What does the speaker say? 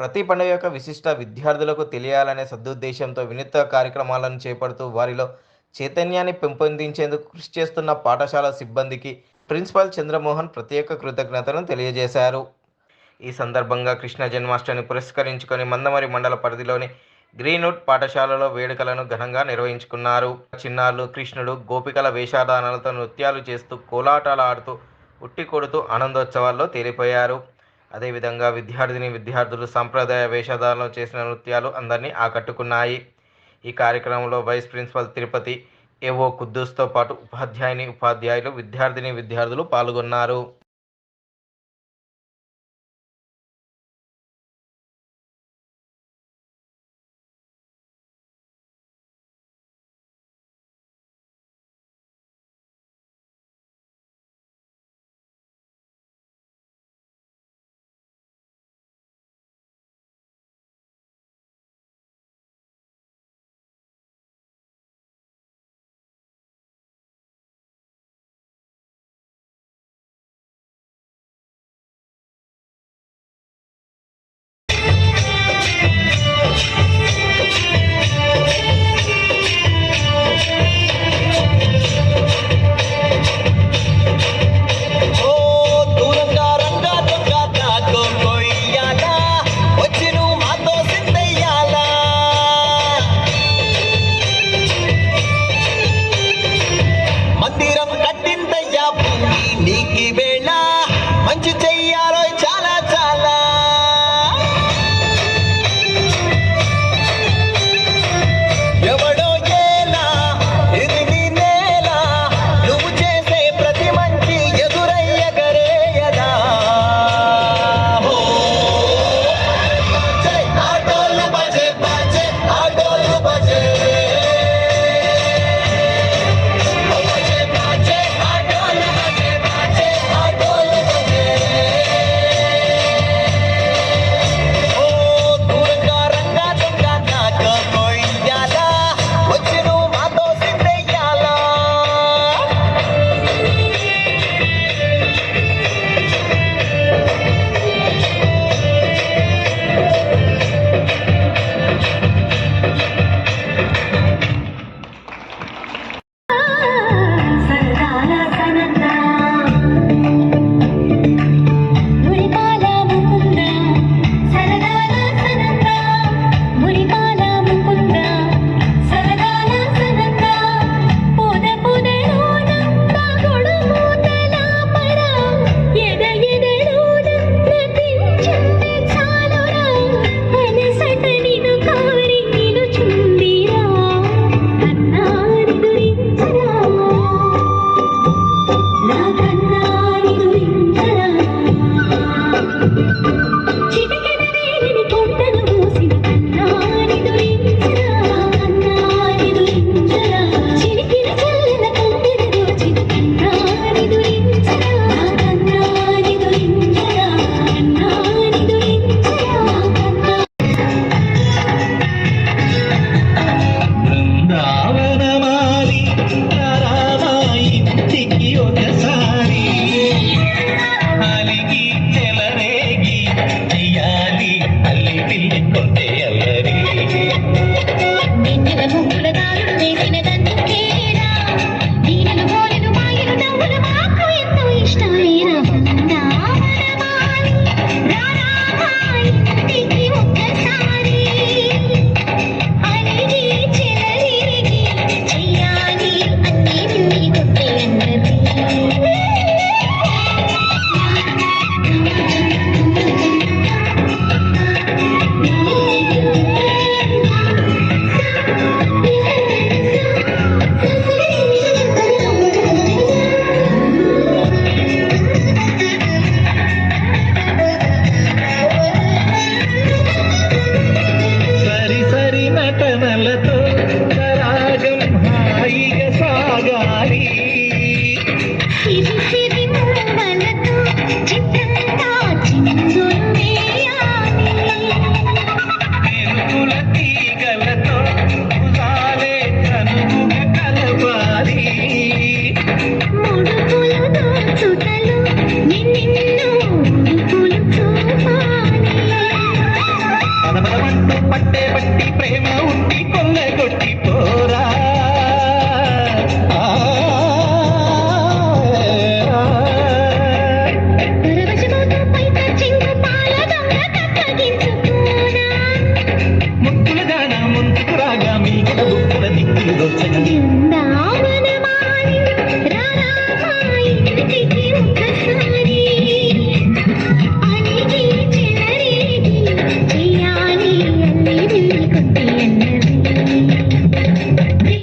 ప్రతి పండుగ యొక్క విశిష్ట విద్యార్థులకు తెలియాలనే సదుద్దేశంతో వినూత్న కార్యక్రమాలను చేపడుతూ వారిలో చైతన్యాన్ని పెంపొందించేందుకు కృషి చేస్తున్న పాఠశాల సిబ్బందికి ప్రిన్సిపాల్ చంద్రమోహన్ ప్రత్యేక కృతజ్ఞతను తెలియజేశారు. ఈ సందర్భంగా కృష్ణ జన్మాష్టమిని పురస్కరించుకొని మందమరి మండల పరిధిలోని గ్రీన్వుడ్ పాఠశాలలో వేడుకలను ఘనంగా నిర్వహించుకున్నారు. చిన్నారులు కృష్ణుడు గోపికల వేషాధారణలతో నృత్యాలు చేస్తూ కోలాటాలు ఆడుతూ ఉట్టి కొడుతూ ఆనందోత్సవాల్లో తేలిపోయారు. అదేవిధంగా విద్యార్థిని విద్యార్థులు సాంప్రదాయ వేషధారణ చేసిన నృత్యాలు అందరినీ ఆకట్టుకున్నాయి. ఈ కార్యక్రమంలో వైస్ ప్రిన్సిపల్ తిరుపతి ఏవో కుద్దూస్తో పాటు ఉపాధ్యాయుని ఉపాధ్యాయులు విద్యార్థిని విద్యార్థులు పాల్గొన్నారు. కనలతో little thing